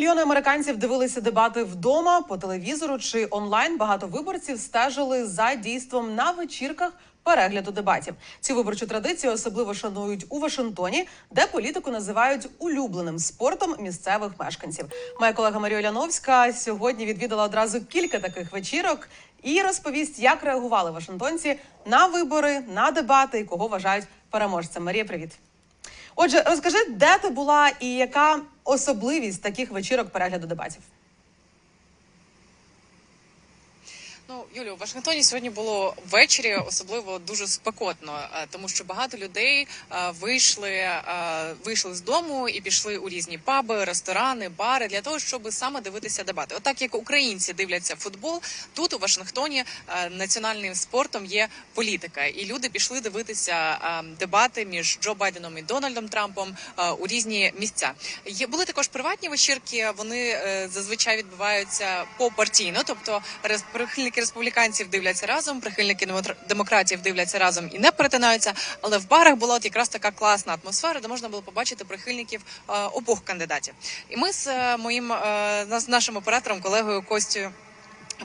мільйони американців дивилися дебати вдома по телевізору чи онлайн. Багато виборців стежили за дійством на вечірках перегляду дебатів. Цю виборчу традицію особливо шанують у Вашингтоні, де політику називають улюбленим спортом місцевих мешканців. Моя колега Марія Ляновська сьогодні відвідала одразу кілька таких вечірок і розповість, як реагували вашингтонці на вибори, на дебати і кого вважають переможцем. Марія, привіт. Отже, розкажи, де ти була і яка особливість таких вечірок перегляду дебатів? Ну, Юлю, у Вашингтоні сьогодні було ввечері особливо дуже спекотно, е, тому що багато людей е, вийшли, е, вийшли з дому і пішли у різні паби, ресторани, бари для того, щоб саме дивитися дебати. Отак як українці дивляться футбол, тут у Вашингтоні національним спортом є політика, і люди пішли дивитися дебати між Джо Байденом і Дональдом Трампом у різні місця. Є були також приватні вечірки. Вони зазвичай відбуваються попартійно, тобто рес- республіканців дивляться разом, прихильники демократів дивляться разом і не перетинаються. Але в барах була от якраз така класна атмосфера, де можна було побачити прихильників е, обох кандидатів. І ми з е, моїм е, з нашим оператором, колегою Костю.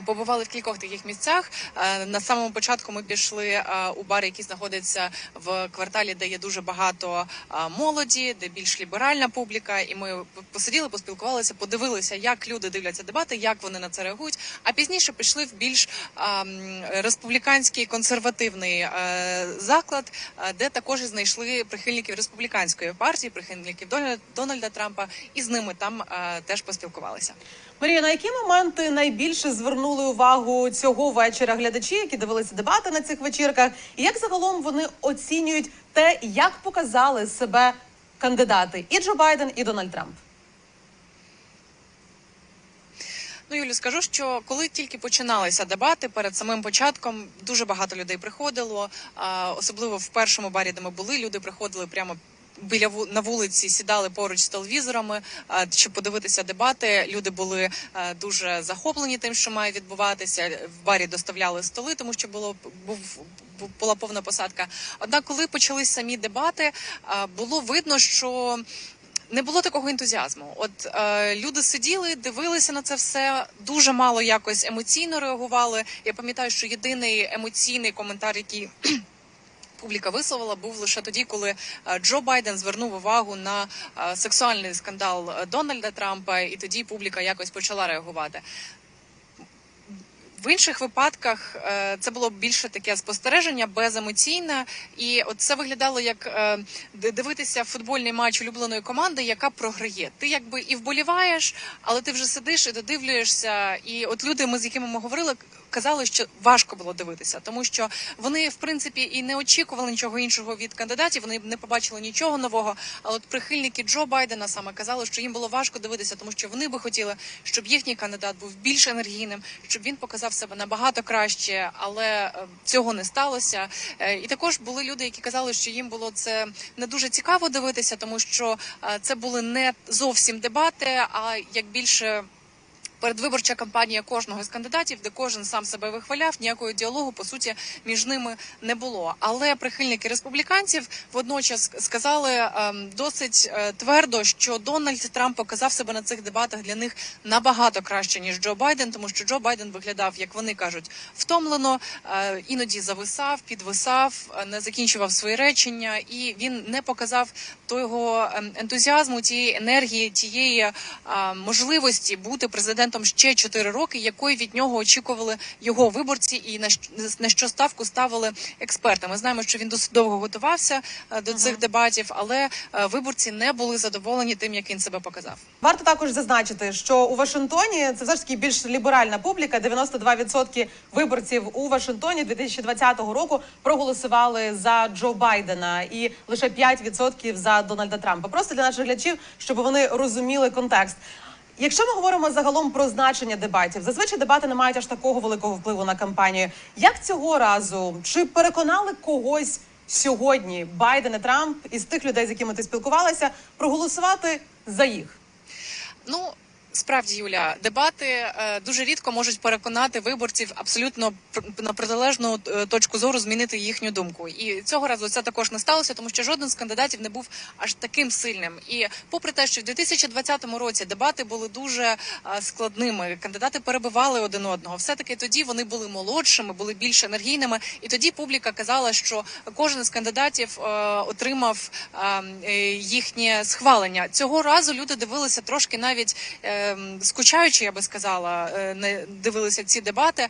Побували в кількох таких місцях. Е, На самому початку ми пішли е, у бар, який знаходиться в кварталі, де є дуже багато е, молоді, де більш ліберальна публіка. І ми посиділи, поспілкувалися, подивилися, як люди дивляться дебати, як вони на це реагують. А пізніше пішли в більш е, республіканський консервативний заклад, де також знайшли прихильників республіканської партії, прихильників Дональда, Трампа, і з ними там теж поспілкувалися. Марія, на які моменти найбільше звернули увагу цього вечора глядачі, які дивилися дебати на цих вечірках, і як загалом вони оцінюють те, як показали себе кандидати і Джо Байден, і Дональд Трамп? Ну, Юлю, скажу, що коли тільки починалися дебати перед самим початком, дуже багато людей приходило. Особливо в першому барі, де ми були, люди приходили прямо. Біля на вулиці сідали поруч з телевізорами, щоб подивитися дебати. Люди були дуже захоплені тим, що має відбуватися. В барі доставляли столи, тому що було був була повна посадка. Однак, коли почались самі дебати, було видно, що не було такого ентузіазму. От е, люди сиділи, дивилися на це все, дуже мало якось емоційно реагували. Я пам'ятаю, що єдиний емоційний коментар, який публіка висловила, був лише тоді, коли е, Джо Байден звернув увагу на е, сексуальний скандал е, Дональда Трампа, і тоді публіка якось почала реагувати. В інших випадках це було більше таке спостереження беземоційне, і от це виглядало як дивитися футбольний матч улюбленої команди, яка програє. Ти якби і вболіваєш, але ти вже сидиш і додивлюєшся. І от люди, ми з якими ми говорили, казали, що важко було дивитися, тому що вони в принципі і не очікували нічого іншого від кандидатів. Вони не побачили нічого нового. А от прихильники Джо Байдена саме казали, що їм було важко дивитися, тому що вони би хотіли, щоб їхній кандидат був більш енергійним, щоб він показав себе набагато краще, але е, цього не сталося. Е, І також були люди, які казали, що їм було це не дуже цікаво дивитися, тому що е, це були не зовсім дебати, а як більше. Передвиборча кампанія кожного з кандидатів, де кожен сам себе вихваляв, ніякого діалогу по суті між ними не було. Але прихильники республіканців водночас сказали ем, досить е, твердо, що Дональд Трамп показав себе на цих дебатах для них набагато краще ніж Джо Байден, тому що Джо Байден виглядав, як вони кажуть, втомлено, е, іноді зависав, підвисав, е, не закінчував свої речення, і він не показав того ем, ентузіазму, тієї енергії, тієї можливості бути президентом ще 4 роки, якої від нього очікували його виборці, і на що ставку ставили експерти. Ми знаємо, що він досить довго готувався е, до цих дебатів, але е, виборці не були задоволені тим, як він себе показав. Варто також зазначити, що у Вашингтоні це все ж таки більш ліберальна публіка. 92% виборців у Вашингтоні 2020 року проголосували за Джо Байдена і лише 5% за Дональда Трампа. Просто для наших глядачів, щоб вони розуміли контекст. Якщо ми говоримо загалом про значення дебатів, зазвичай дебати не мають аж такого великого впливу на кампанію. Як цього разу чи переконали когось сьогодні Байден і Трамп із тих людей, з якими ти спілкувалася, проголосувати за їх? Ну Справді, Юля, дебати е, дуже рідко можуть переконати виборців абсолютно на протилежну е, точку зору змінити їхню думку. І цього разу це також не сталося, тому що жоден з кандидатів не був аж таким сильним. І попри те, що в 2020 році дебати були дуже е, складними, кандидати перебивали один одного. Все таки тоді вони були молодшими, були більш енергійними, і тоді публіка казала, що кожен з кандидатів отримав е, е, їхнє схвалення. Цього разу люди дивилися трошки навіть скучаючи, я би сказала, е, не дивилися ці дебати.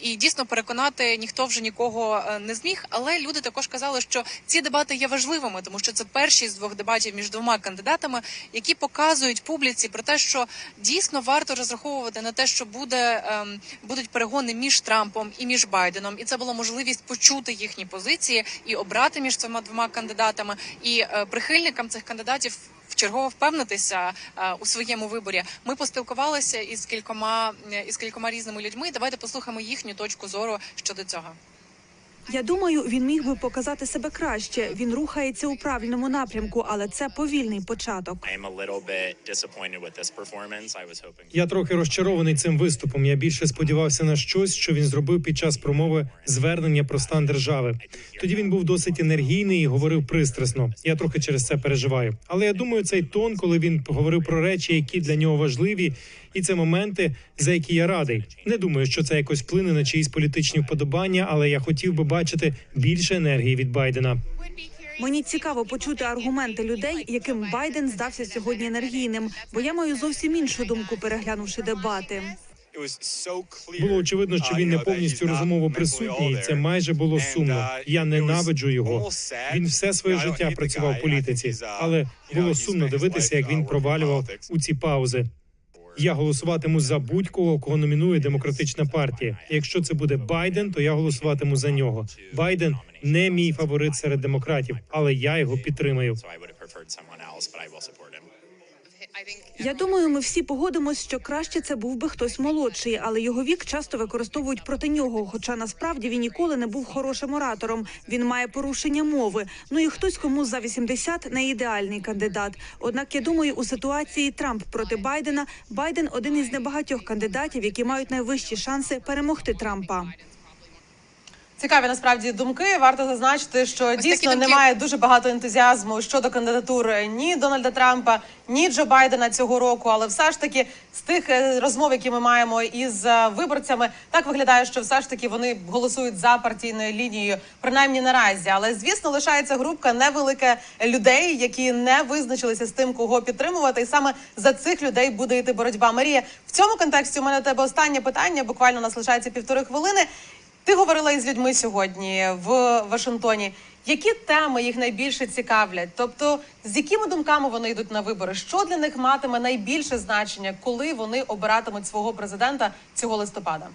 І дійсно переконати ніхто вже нікого е, не зміг. Але люди також казали, що ці дебати є важливими, тому що це перші з двох дебатів між двома кандидатами, які показують публіці про те, що дійсно варто розраховувати на те, що буде ем, будуть перегони між Трампом і між Байденом, і це була можливість почути їхні позиції і обрати між цими двома кандидатами. І е, прихильникам цих кандидатів вчергово впевнитися е, у своєму виборі. Ми поспілкувалися із кількома із кількома різними людьми. Давайте послухаємо їхню точку зору щодо цього. Я думаю, він міг би показати себе краще. Він рухається у правильному напрямку, але це повільний початок. Я трохи розчарований цим виступом. Я більше сподівався на щось, що він зробив під час промови звернення про стан держави. Тоді він був досить енергійний і говорив пристрасно. Я трохи через це переживаю. Але я думаю, цей тон, коли він говорив про речі, які для нього важливі, і це моменти, за які я радий. Не думаю, що це якось вплине на чиїсь політичні вподобання, але я хотів би бачити більше енергії від Байдена. Мені цікаво почути аргументи людей, яким Байден здався сьогодні енергійним, бо я маю зовсім іншу думку, переглянувши дебати. Було очевидно, що він не повністю розумово присутній. Це майже було сумно. Я ненавиджу його. Він все своє життя працював в політиці, але було сумно дивитися, як він провалював у ці паузи. Я голосуватиму за будь-кого, кого номінує демократична партія. Якщо це буде Байден, то я голосуватиму за нього. Байден не мій фаворит серед демократів, але я його підтримаю. Я думаю, ми всі погодимось, що краще це був би хтось молодший, але його вік часто використовують проти нього. Хоча насправді він ніколи не був хорошим оратором. Він має порушення мови. Ну і хтось кому за 80 не ідеальний кандидат. Однак я думаю, у ситуації Трамп проти Байдена Байден один із небагатьох кандидатів, які мають найвищі шанси перемогти Трампа. Цікаві насправді думки. Варто зазначити, що такі дійсно немає дуже багато ентузіазму щодо кандидатур ні Дональда Трампа, ні Джо Байдена цього року. Але все ж таки з тих е, розмов, які ми маємо із е, виборцями, так виглядає, що все ж таки вони голосують за партійною лінією, принаймні наразі. Але звісно, лишається групка невелика людей, які не визначилися з тим, кого підтримувати, і саме за цих людей буде йти боротьба. Марія, в цьому контексті у мене тебе останнє питання. Буквально у нас лишається півтори хвилини. Ти говорила із людьми сьогодні в Вашингтоні. Які теми їх найбільше цікавлять? Тобто, з якими думками вони йдуть на вибори? Що для них матиме найбільше значення, коли вони обиратимуть свого президента цього листопада?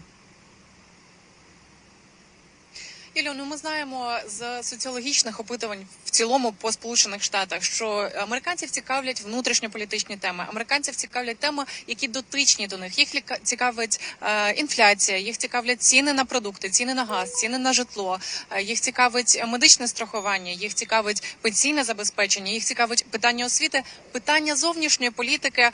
Ілю, ну ми знаємо з соціологічних опитувань в цілому по сполучених штатах, що американців цікавлять внутрішньополітичні теми. Американців цікавлять теми, які дотичні до них. Їх цікавить е, інфляція, їх цікавлять ціни на продукти, ціни на газ, ціни на житло. е, їх цікавить медичне страхування, їх цікавить пенсійне забезпечення, їх цікавить питання освіти, питання зовнішньої політики.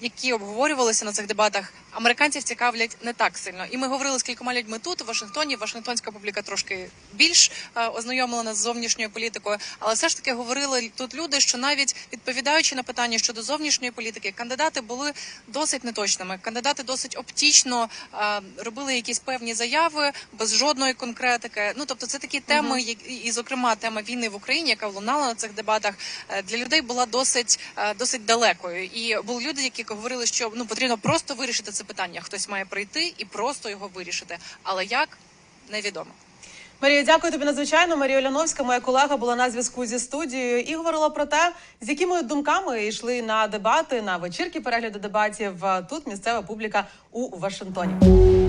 Які обговорювалися на цих дебатах, американців цікавлять не так сильно. І ми говорили з кількома людьми тут, у Вашингтоні. Вашингтонська публіка трошки більш е, ознайомлена з зовнішньою політикою, але все ж таки говорили тут люди, що навіть відповідаючи на питання щодо зовнішньої політики, кандидати були досить неточними. Кандидати досить оптічно е, робили якісь певні заяви без жодної конкретики. Ну тобто, це такі теми, які і, зокрема, тема війни в Україні, яка лунала на цих дебатах, е, для людей була досить досить далекою. І були люди, які говорили, що ну потрібно просто вирішити це питання. Хтось має прийти і просто його вирішити. Але як невідомо. Марія, дякую тобі надзвичайно. Марія Оляновська, моя колега, була на зв'язку зі студією і говорила про те, з якими думками йшли на дебати, на вечірки перегляду дебатів. Тут місцева публіка у Вашингтоні.